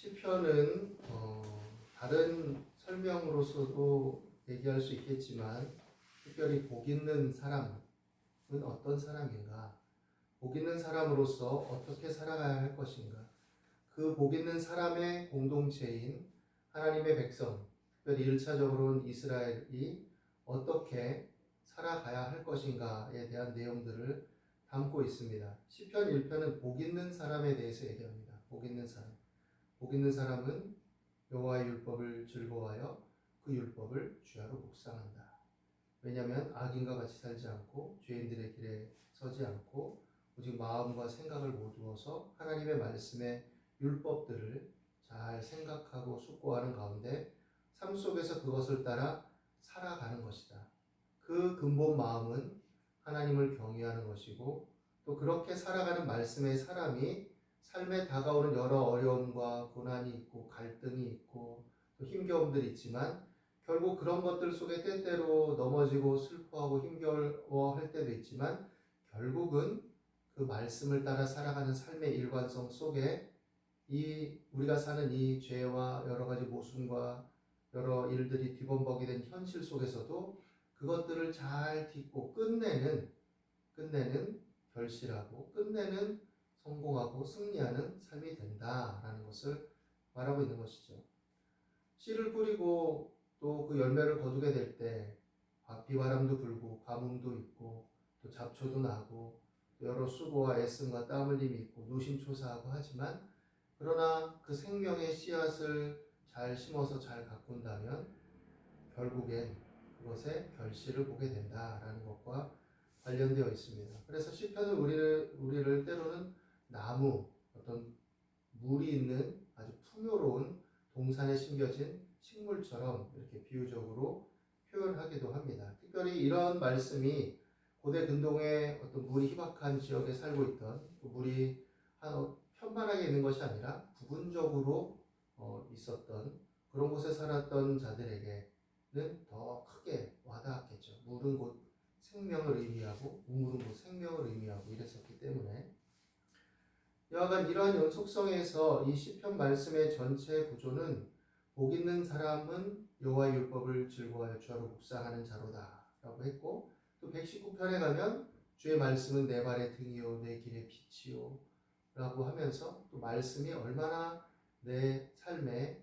시편은 어, 다른 설명으로서도 얘기할 수 있겠지만 특별히 복 있는 사람은 어떤 사람인가? 복 있는 사람으로서 어떻게 살아가야 할 것인가? 그 복 있는 사람의 공동체인 하나님의 백성, 특별히 1차적으로는 이스라엘이 어떻게 살아가야 할 것인가에 대한 내용들을 담고 있습니다. 시편 1편은 복 있는 사람에 대해서 얘기합니다. 복 있는 사람. 복 있는 사람은 여호와의 율법을 즐거워하여 그 율법을 주야로 묵상한다. 왜냐하면 악인과 같이 살지 않고 죄인들의 길에 서지 않고 오직 마음과 생각을 모두어서 하나님의 말씀의 율법들을 잘 생각하고 숙고하는 가운데 삶 속에서 그것을 따라 살아가는 것이다. 그 근본 마음은 하나님을 경외하는 것이고 또 그렇게 살아가는 말씀의 사람이 삶에 다가오는 여러 어려움과 고난이 있고 갈등이 있고 또 힘겨움들이 있지만 결국 그런 것들 속에 때때로 넘어지고 슬퍼하고 힘겨워할 때도 있지만 결국은 그 말씀을 따라 살아가는 삶의 일관성 속에 이 우리가 사는 이 죄와 여러 가지 모순과 여러 일들이 뒤범벅이 된 현실 속에서도 그것들을 잘 딛고 끝내는 끝내는 결실하고 끝내는 성공하고 승리하는 삶이 된다라는 것을 말하고 있는 것이죠. 씨를 뿌리고 또 그 열매를 거두게 될 때 비바람도 불고 가뭄도 있고 또 잡초도 나고 여러 수고와 애씀과 땀 흘림이 있고 노심초사하고 하지만 그러나 그 생명의 씨앗을 잘 심어서 잘 가꾼다면 결국엔 그것의 결실을 보게 된다라는 것과 관련되어 있습니다. 그래서 시편은 우리를 우리를 때로는 나무 어떤 물이 있는 아주 풍요로운 동산에 심겨진 식물처럼 이렇게 비유적으로 표현하기도 합니다. 특별히 이런 말씀이 고대 근동의 어떤 물이 희박한 지역에 살고 있던 또 물이 한 편만하게 있는 것이 아니라 부분적으로 어, 있었던 그런 곳에 살았던 자들에게는 더 크게 와닿았겠죠. 물은 곧 생명을 의미하고 우물은 곧 생명을 의미하고 이랬었기 때문에 여하간 이러한 연속성에서 이 시편 말씀의 전체 구조는 복 있는 사람은 여호와의 율법을 즐거워하여 주하로 묵상하는 자로다라고 했고 또 119편에 가면 주의 말씀은 내 발의 등이요 내 길의 빛이요 라고 하면서 또 말씀이 얼마나 내 삶에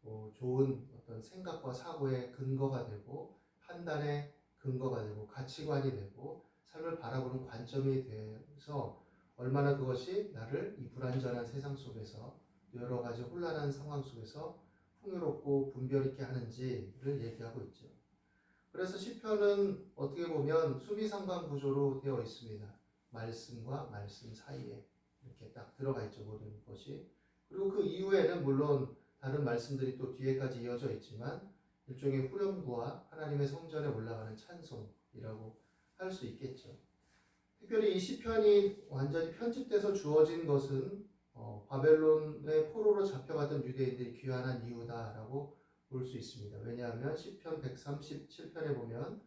뭐 좋은 어떤 생각과 사고의 근거가 되고 판단의 근거가 되고 가치관이 되고 삶을 바라보는 관점이 돼서 얼마나 그것이 나를 이 불안전한 세상 속에서 여러 가지 혼란한 상황 속에서 풍요롭고 분별 있게 하는지를 얘기하고 있죠. 그래서 시편은 어떻게 보면 수비상관 구조로 되어 있습니다. 말씀과 말씀 사이에 이렇게 딱 들어가 있죠 모든 것이. 그리고 그 이후에는 물론 다른 말씀들이 또 뒤에까지 이어져 있지만 일종의 후렴구와 하나님의 성전에 올라가는 찬송이라고 할 수 있겠죠. 특별히 이 시편이 완전히 편집돼서 주어진 것은 어, 바벨론의 포로로 잡혀가던 유대인들이 귀환한 이유다라고 볼 수 있습니다. 왜냐하면 시편 137편에 보면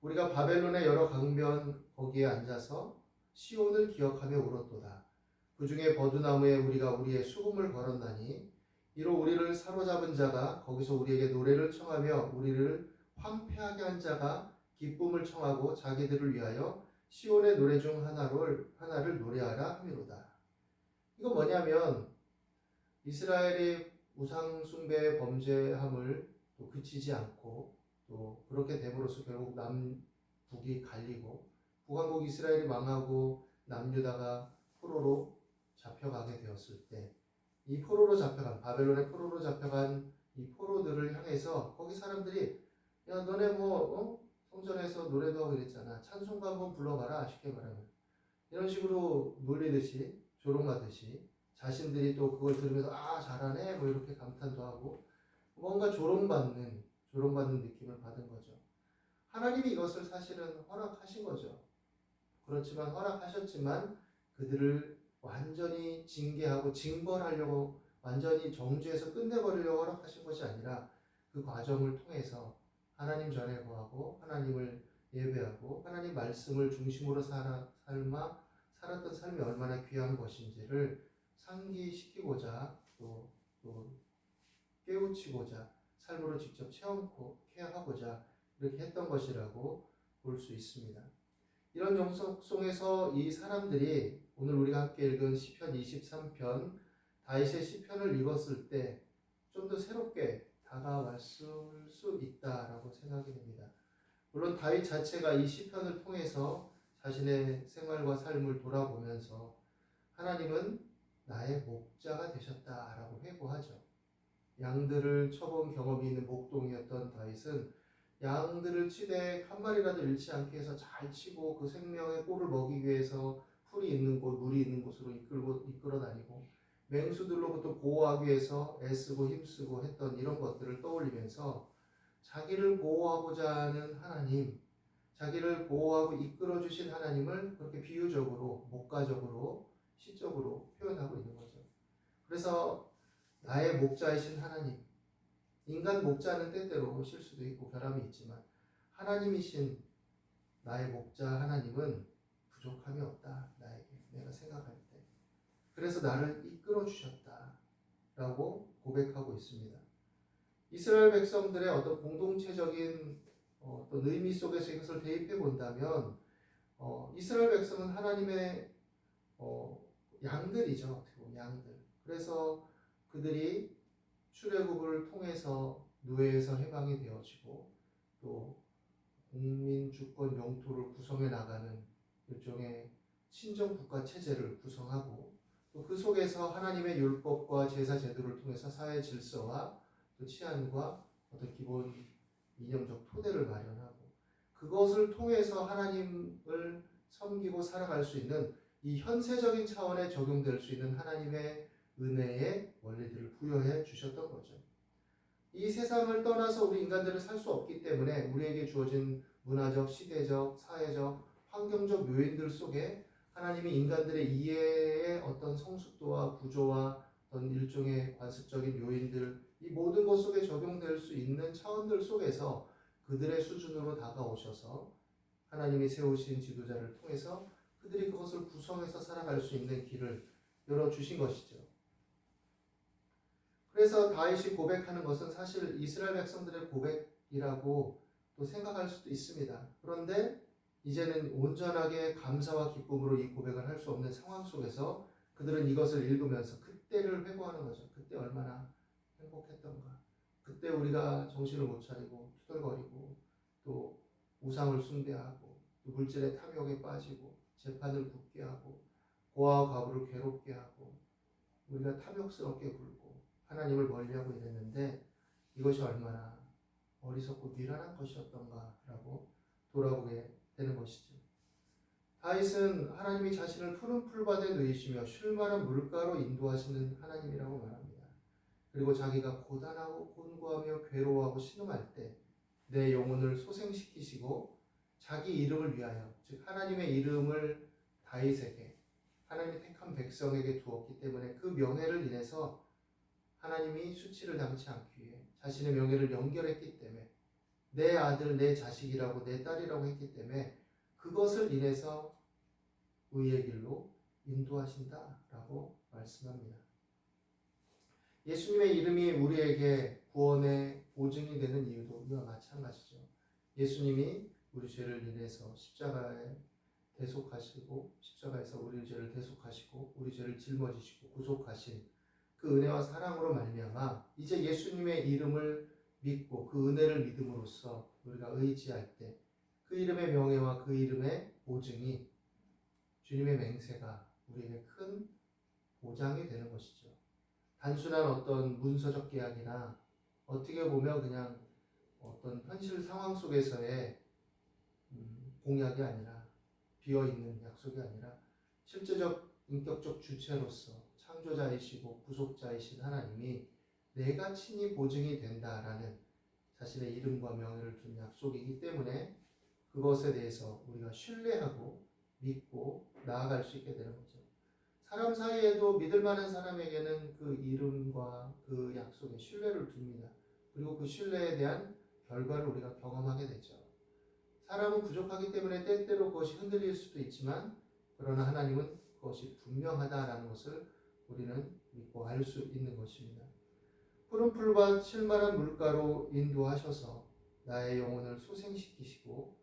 우리가 바벨론의 여러 강변 거기에 앉아서 시온을 기억하며 울었도다. 그 중에 버드나무에 우리가 우리의 수금을 걸었나니 이로 우리를 사로잡은 자가 거기서 우리에게 노래를 청하며 우리를 황폐하게 한 자가 기쁨을 청하고 자기들을 위하여 시온의 노래 중 하나를 하나를 노래하라 함이로다. 이거 뭐냐면 이스라엘이 우상 숭배 범죄함을 또 그치지 않고 또 그렇게 됨으로써 결국 남북이 갈리고 북왕국 이스라엘이 망하고 남유다가 포로로 잡혀가게 되었을 때 이 포로로 잡혀간 바벨론의 포로로 잡혀간 이 포로들을 향해서 거기 사람들이 야 너네 뭐 어? 성전에서 노래도 하고 이랬잖아 찬송가 한번 불러봐라 쉽게 말하면 이런 식으로 놀리듯이 조롱하듯이 자신들이 또 그걸 들으면서 아 잘하네 뭐 이렇게 감탄도 하고 뭔가 조롱받는 조롱받는 느낌을 받은 거죠. 하나님이 이것을 사실은 허락하신 거죠. 그렇지만 허락하셨지만 그들을 완전히 징계하고 징벌하려고 완전히 정죄해서 끝내버리려고 허락하신 것이 아니라 그 과정을 통해서 하나님 전에 거하고 하나님을 예배하고 하나님 말씀을 중심으로 살아, 삶아 살았던 삶이 얼마나 귀한 것인지를 상기시키고자 또 깨우치고자 삶으로 직접 체험코 케어하고자 이렇게 했던 것이라고 볼 수 있습니다. 이런 영속 속에서 이 사람들이 오늘 우리가 함께 읽은 시편 23편 다윗의 시편을 읽었을 때 좀 더 새롭게 다가왔을 수 있다라고 생각이 됩니다. 물론 다윗 자체가 이 시편을 통해서 자신의 생활과 삶을 돌아보면서 하나님은 나의 목자가 되셨다라고 회고하죠. 양들을 쳐본 경험이 있는 목동이었던 다윗은 양들을 치되 한 마리라도 잃지 않게 해서 잘 치고 그 생명의 꼴을 먹이기 위해서 풀이 있는 곳, 물이 있는 곳으로 이끌고 이끌어 다니고 맹수들로부터 보호하기 위해서 애쓰고 힘쓰고 했던 이런 것들을 떠올리면서 자기를 보호하고자 하는 하나님, 자기를 보호하고 이끌어 주신 하나님을 그렇게 비유적으로, 목가적으로, 시적으로 표현하고 있는 거죠. 그래서 나의 목자이신 하나님, 인간 목자는 때때로 실수도 있고 결함이 있지만 하나님이신 나의 목자 하나님은 부족함이 없다 나에게 내가 생각할 때 그래서 나를 이끌어 주셨다 라고 고백하고 있습니다. 이스라엘 백성들의 어떤 공동체적인 어, 어떤 의미 속에서 이것을 대입해 본다면 어, 이스라엘 백성은 하나님의 어, 양들이죠 양들. 그래서 그들이 출애굽을 통해서 노예에서 해방이 되어지고 또 국민 주권 영토를 구성해 나가는 일종의 친정 국가 체제를 구성하고 또 그 속에서 하나님의 율법과 제사 제도를 통해서 사회 질서와 또 치안과 어떤 기본 이념적 토대를 마련하고 그것을 통해서 하나님을 섬기고 살아갈 수 있는 이 현세적인 차원에 적용될 수 있는 하나님의 은혜의 원리들을 부여해 주셨던 거죠. 이 세상을 떠나서 우리 인간들은 살 수 없기 때문에 우리에게 주어진 문화적, 시대적, 사회적, 환경적 요인들 속에 하나님이 인간들의 이해의 어떤 성숙도와 구조와 어떤 일종의 관습적인 요인들 이 모든 것 속에 적용될 수 있는 차원들 속에서 그들의 수준으로 다가오셔서 하나님이 세우신 지도자를 통해서 그들이 그것을 구성해서 살아갈 수 있는 길을 열어 주신 것이죠. 그래서 다윗이 고백하는 것은 사실 이스라엘 백성들의 고백이라고 또 생각할 수도 있습니다. 그런데 이제는 온전하게 감사와 기쁨으로 이 고백을 할 수 없는 상황 속에서 그들은 이것을 읽으면서 그때를 회고하는 거죠. 그때 얼마나 행복했던가. 그때 우리가 정신을 못 차리고 투덜거리고 또 우상을 숭배하고 또 물질의 탐욕에 빠지고 재판을 굳게 하고 고아와 과부를 괴롭게 하고 우리가 탐욕스럽게 굴고 하나님을 멀리하고 이랬는데 이것이 얼마나 어리석고 미련한 것이었던가라고 돌아보게 되는 것이죠. 다윗은 하나님이 자신을 푸른 풀밭에 누이시며 쉴만한 물가로 인도하시는 하나님이라고 말합니다. 그리고 자기가 고단하고 곤고하며 괴로워하고 신음할 때 내 영혼을 소생시키시고 자기 이름을 위하여 즉 하나님의 이름을 다윗에게 하나님이 택한 백성에게 두었기 때문에 그 명예를 인해서 하나님이 수치를 당치 않기 위해 자신의 명예를 연결했기 때문에 내 아들, 내 자식이라고 내 딸이라고 했기 때문에 그것을 인해서 의의 길로 인도하신다라고 말씀합니다. 예수님의 이름이 우리에게 구원의 보증이 되는 이유도 이와 마찬가지죠. 예수님이 우리 죄를 인해서 십자가에 대속하시고 십자가에서 우리 죄를 대속하시고 우리 죄를 짊어지시고 구속하신 그 은혜와 사랑으로 말미암아 이제 예수님의 이름을 믿고 그 은혜를 믿음으로써 우리가 의지할 때 그 이름의 명예와 그 이름의 보증이 주님의 맹세가 우리에게 큰 보장이 되는 것이죠. 단순한 어떤 문서적 계약이나 어떻게 보면 그냥 어떤 현실 상황 속에서의 음, 공약이 아니라 비어 있는 약속이 아니라 실제적 인격적 주체로서 창조자이시고 구속자이신 하나님이 내가 친히 보증이 된다라는 자신의 이름과 명예를 준 약속이기 때문에 그것에 대해서 우리가 신뢰하고 믿고 나아갈 수 있게 되는 거죠. 사람 사이에도 믿을 만한 사람에게는 그 이름과 그 약속에 신뢰를 둡니다. 그리고 그 신뢰에 대한 결과를 우리가 경험하게 되죠. 사람은 부족하기 때문에 때때로 그것이 흔들릴 수도 있지만 그러나 하나님은 그것이 분명하다라는 것을 우리는 믿고 알 수 있는 것입니다. 푸른 풀과 칠만한 물가로 인도하셔서 나의 영혼을 소생시키시고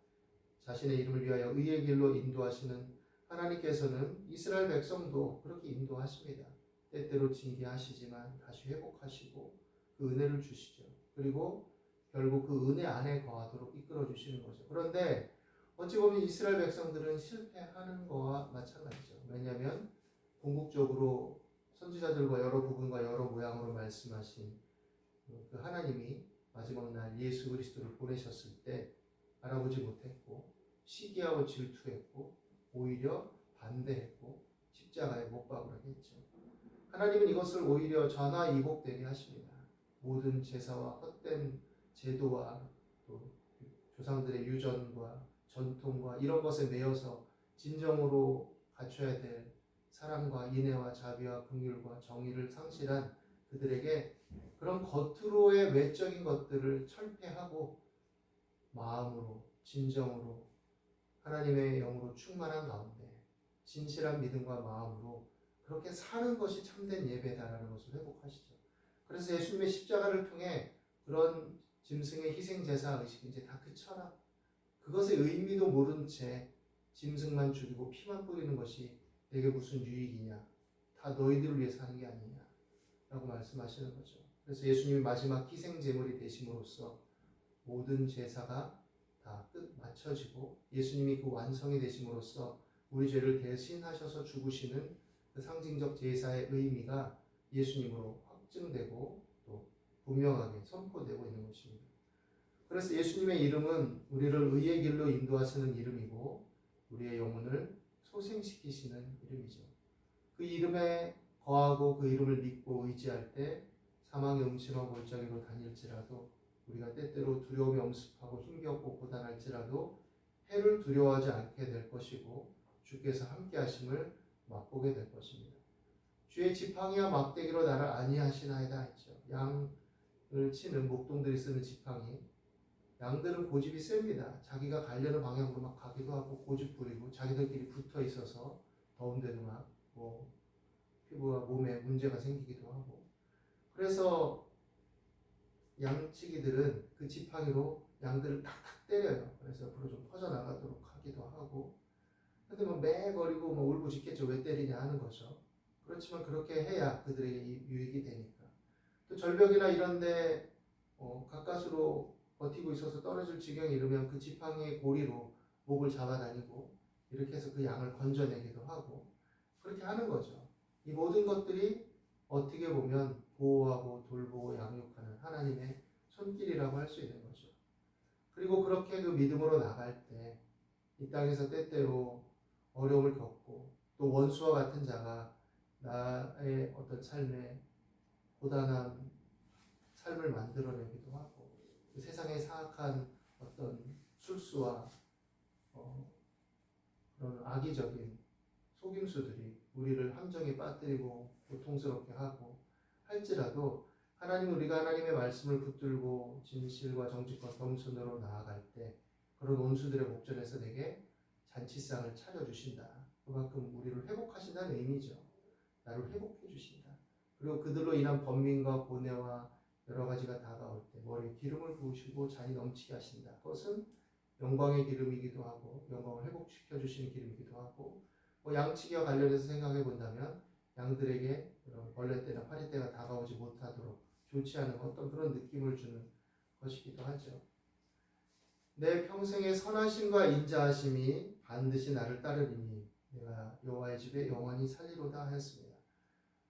자신의 이름을 위하여 의의 길로 인도하시는 하나님께서는 이스라엘 백성도 그렇게 인도하십니다. 때때로 징계하시지만 다시 회복하시고 그 은혜를 주시죠. 그리고 결국 그 은혜 안에 거하도록 이끌어 주시는 거죠. 그런데 어찌 보면 이스라엘 백성들은 실패하는 거와 마찬가지죠. 왜냐하면 궁극적으로 선지자들과 여러 부분과 여러 모양으로 말씀하신 그 하나님이 마지막 날 예수 그리스도를 보내셨을 때 알아보지 못했고 시기하고 질투했고 오히려 반대했고 십자가에 못 박으라고 했죠. 하나님은 이것을 오히려 전화이복되게 하십니다. 모든 제사와 헛된 제도와 또 조상들의 유전과 전통과 이런 것에 매여서 진정으로 갖춰야 될 사랑과 인애와 자비와 긍휼과 정의를 상실한 그들에게 그런 겉으로의 외적인 것들을 철폐하고 마음으로 진정으로 하나님의 영으로 충만한 가운데 진실한 믿음과 마음으로 그렇게 사는 것이 참된 예배다라는 것을 회복하시죠. 그래서 예수님의 십자가를 통해 그런 짐승의 희생 제사 의식이 이제 다 그쳐라. 그것의 의미도 모른 채 짐승만 죽이고 피만 뿌리는 것이 내게 무슨 유익이냐? 다 너희들을 위해서 하는 게 아니냐? 라고 말씀하시는 거죠. 그래서 예수님이 마지막 희생 제물이 되심으로써 모든 제사가 다끝 맞춰지고 예수님이 그 완성이 되심으로써 우리 죄를 대신하셔서 죽으시는 그 상징적 제사의 의미가 예수님으로 확증되고 또 분명하게 선포되고 있는 것입니다. 그래서 예수님의 이름은 우리를 의의 길로 인도하시는 이름이고 우리의 영혼을 소생시키시는 이름이죠. 그 이름에 거하고 그 이름을 믿고 의지할 때 사망의 음침한 골짜기로 다닐지라도 우리가 때때로 두려움에 엄습하고 힘겹고 고단할지라도 해를 두려워하지 않게 될 것이고 주께서 함께 하심을 맛보게 될 것입니다. 주의 지팡이와 막대기로 나를 안위하시나이다 했죠. 양을 치는 목동들이 쓰는 지팡이. 양들은 고집이 셉니다. 자기가 가려는 방향으로 막 가기도 하고 고집 부리고 자기들끼리 붙어 있어서 더운 데도 막뭐 피부와 몸에 문제가 생기기도 하고 그래서 양치기들은 그 지팡이로 양들을 탁탁 때려요. 그래서 앞으로 좀 퍼져나가도록 하기도 하고 근데 뭐 매거리고 뭐 울부짖겠죠. 왜 때리냐 하는 거죠. 그렇지만 그렇게 해야 그들에게 이- 유익이 되니까. 또 절벽이나 이런 데 어, 가까스로 버티고 있어서 떨어질 지경에 이르면 그 지팡이의 고리로 목을 잡아다니고 이렇게 해서 그 양을 건져내기도 하고 그렇게 하는 거죠. 이 모든 것들이 어떻게 보면 보호하고 돌보고 양육하는 하나님의 손길이라고 할 수 있는 거죠. 그리고 그렇게 그 믿음으로 나갈 때 이 땅에서 때때로 어려움을 겪고 또 원수와 같은 자가 나의 어떤 삶에 고단한 삶을 만들어내기도 하고 그 세상의 사악한 어떤 술수와 어, 그런 악의적인 속임수들이 우리를 함정에 빠뜨리고 고통스럽게 하고 할지라도 하나님 우리가 하나님의 말씀을 붙들고 진실과 정직과 겸손으로 나아갈 때 그런 원수들의 목전에서 내게 잔치상을 차려주신다. 그만큼 우리를 회복하신다는 의미죠. 나를 회복해 주신다. 그리고 그들로 인한 번민과 고뇌와 여러 가지가 다가올 때 머리에 기름을 부으시고 잔이 넘치게 하신다. 그것은 영광의 기름이기도 하고 영광을 회복시켜 주시는 기름이기도 하고 뭐 양치기와 관련해서 생각해 본다면 양들에게 그런 벌레 때나 파리 때가 다가오지 못하도록 좋지 않은 어떤 그런 느낌을 주는 것이기도 하죠. 내 평생의 선하심과 인자하심이 반드시 나를 따르리니 내가 여호와의 집에 영원히 살리로다 하였습니다.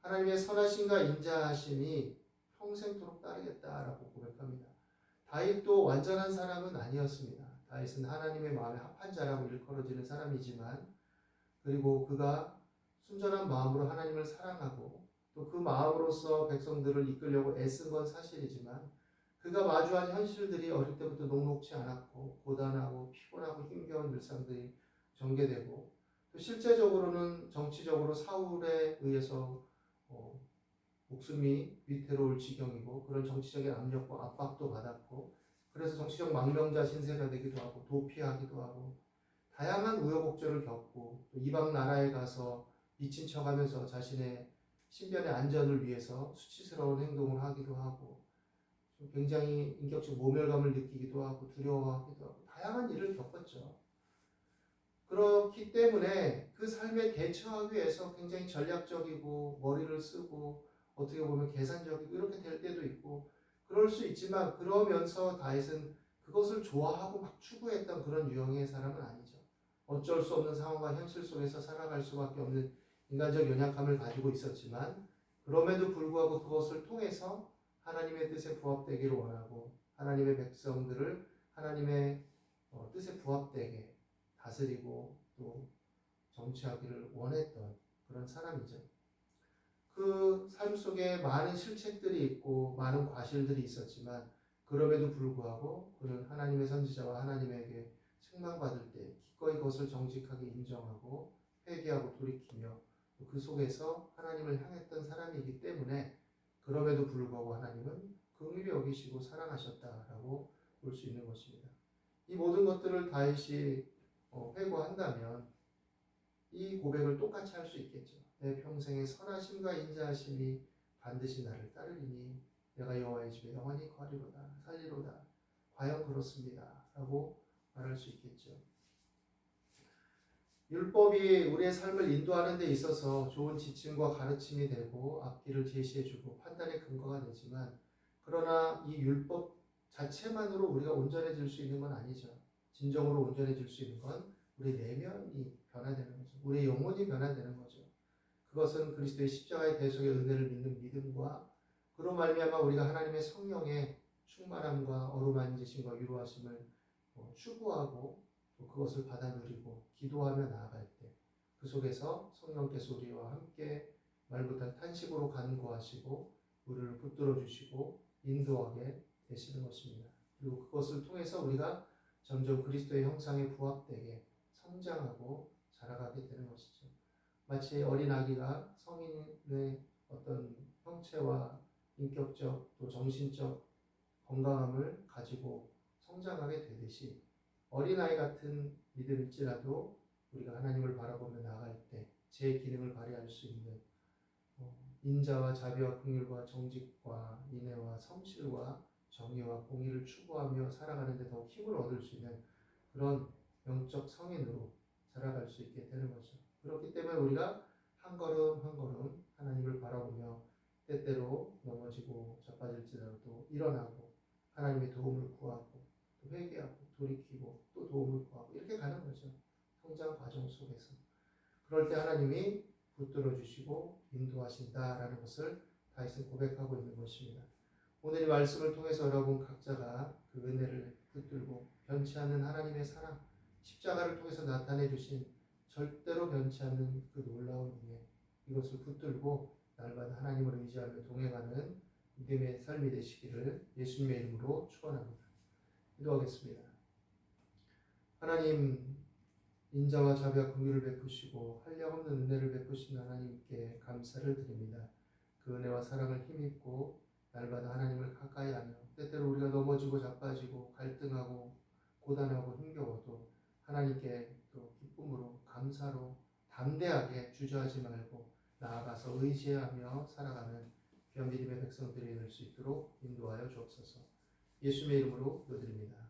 하나님의 선하심과 인자하심이 평생토록 따르겠다라고 고백합니다. 다윗도 완전한 사람은 아니었습니다. 다윗은 하나님의 마음에 합한 자라고 일컬어지는 사람이지만 그리고 그가 순전한 마음으로 하나님을 사랑하고 또 그 마음으로서 백성들을 이끌려고 애쓴 건 사실이지만 그가 마주한 현실들이 어릴 때부터 녹록치 않았고 고단하고 피곤하고 힘겨운 일상들이 전개되고 또 실제적으로는 정치적으로 사울에 의해서 어, 목숨이 위태로울 지경이고 그런 정치적인 압력과 압박도 받았고 그래서 정치적 망명자 신세가 되기도 하고 도피하기도 하고 다양한 우여곡절을 겪고 또 이방 나라에 가서 미친 척하면서 자신의 신변의 안전을 위해서 수치스러운 행동을 하기도 하고 좀 굉장히 인격적 모멸감을 느끼기도 하고 두려워하기도 하고 다양한 일을 겪었죠. 그렇기 때문에 그 삶에 대처하기 위해서 굉장히 전략적이고 머리를 쓰고 어떻게 보면 계산적이고 이렇게 될 때도 있고 그럴 수 있지만 그러면서 다윗은 그것을 좋아하고 막 추구했던 그런 유형의 사람은 아니죠. 어쩔 수 없는 상황과 현실 속에서 살아갈 수밖에 없는 인간적 연약함을 가지고 있었지만 그럼에도 불구하고 그것을 통해서 하나님의 뜻에 부합되기를 원하고 하나님의 백성들을 하나님의 어, 뜻에 부합되게 다스리고 또 정치하기를 원했던 그런 사람이죠. 그 삶 속에 많은 실책들이 있고 많은 과실들이 있었지만 그럼에도 불구하고 그는 하나님의 선지자와 하나님에게 책망받을 때 기꺼이 그것을 정직하게 인정하고 회개하고 돌이키며 그 속에서 하나님을 향했던 사람이기 때문에 그럼에도 불구하고 하나님은 긍휼히 여기시고 사랑하셨다라고 볼 수 있는 것입니다. 이 모든 것들을 다윗이 어, 회고한다면 이 고백을 똑같이 할 수 있겠죠. 내 평생의 선하심과 인자하심이 반드시 나를 따르리니 내가 여호와의 집에 영원히 거하리로다 살리로다 과연 그렇습니다 라고 말할 수 있겠죠. 율법이 우리의 삶을 인도하는 데 있어서 좋은 지침과 가르침이 되고 앞길을 제시해주고 판단의 근거가 되지만 그러나 이 율법 자체만으로 우리가 온전해질 수 있는 건 아니죠. 진정으로 온전해질 수 있는 건 우리 내면이 변화되는 거죠. 우리의 영혼이 변화되는 거죠. 그것은 그리스도의 십자가의 대속의 은혜를 믿는 믿음과 그로 말미암아 우리가 하나님의 성령의 충만함과 어루만지심과 위로하심을 어, 추구하고 또 그것을 받아 누리고 기도하며 나아갈 때 그 속에서 성령께서 우리와 함께 말 못할 탄식으로 간구하시고 우리를 붙들어 주시고 인도하게 되시는 것입니다. 그리고 그것을 통해서 우리가 점점 그리스도의 형상에 부합되게 성장하고 자라가게 되는 것이죠. 마치 어린 아기가 성인의 어떤 형체와 인격적 또 정신적 건강함을 가지고 성장하게 되듯이 어린아이 같은 믿음일지라도 우리가 하나님을 바라보며 나아갈 때 제 기능을 발휘할 수 있는 어, 인자와 자비와 긍휼과 정직과 인애와 성실과 정의와 공의를 추구하며 살아가는 데 더욱 힘을 얻을 수 있는 그런 영적 성인으로 자라갈 수 있게 되는 거죠. 그렇기 때문에 우리가 한 걸음 한 걸음 하나님을 바라보며 때때로 넘어지고 자빠질지라도 일어나고 하나님의 도움을 구하고 또 회개하고 돌이키고 또 도움을 구하고 이렇게 가는 거죠. 성장 과정 속에서. 그럴 때 하나님이 붙들어 주시고 인도하신다라는 것을 다윗은 고백하고 있는 것입니다. 오늘 이 말씀을 통해서 여러분 각자가 그 은혜를 붙들고 변치 않는 하나님의 사랑, 십자가를 통해서 나타내 주신 절대로 변치 않는 그 놀라운 은혜 이것을 붙들고 날마다 하나님을 의지하며 동행하는 믿음의 삶이 되시기를 예수님의 이름으로 축원합니다. 기도하겠습니다. 하나님 인자와 자비와 긍휼을 베푸시고 한량없는 은혜를 베푸신 하나님께 감사를 드립니다. 그 은혜와 사랑을 힘입고 날마다 하나님을 가까이 하며 때때로 우리가 넘어지고 자빠지고 갈등하고 고단하고 힘겨워도 하나님께 또 기쁨으로 감사로 담대하게 주저하지 말고 나아가서 의지하며 살아가는 믿음의 백성들이 될 수 있도록 인도하여 주옵소서. 예수님의 이름으로 기도드립니다.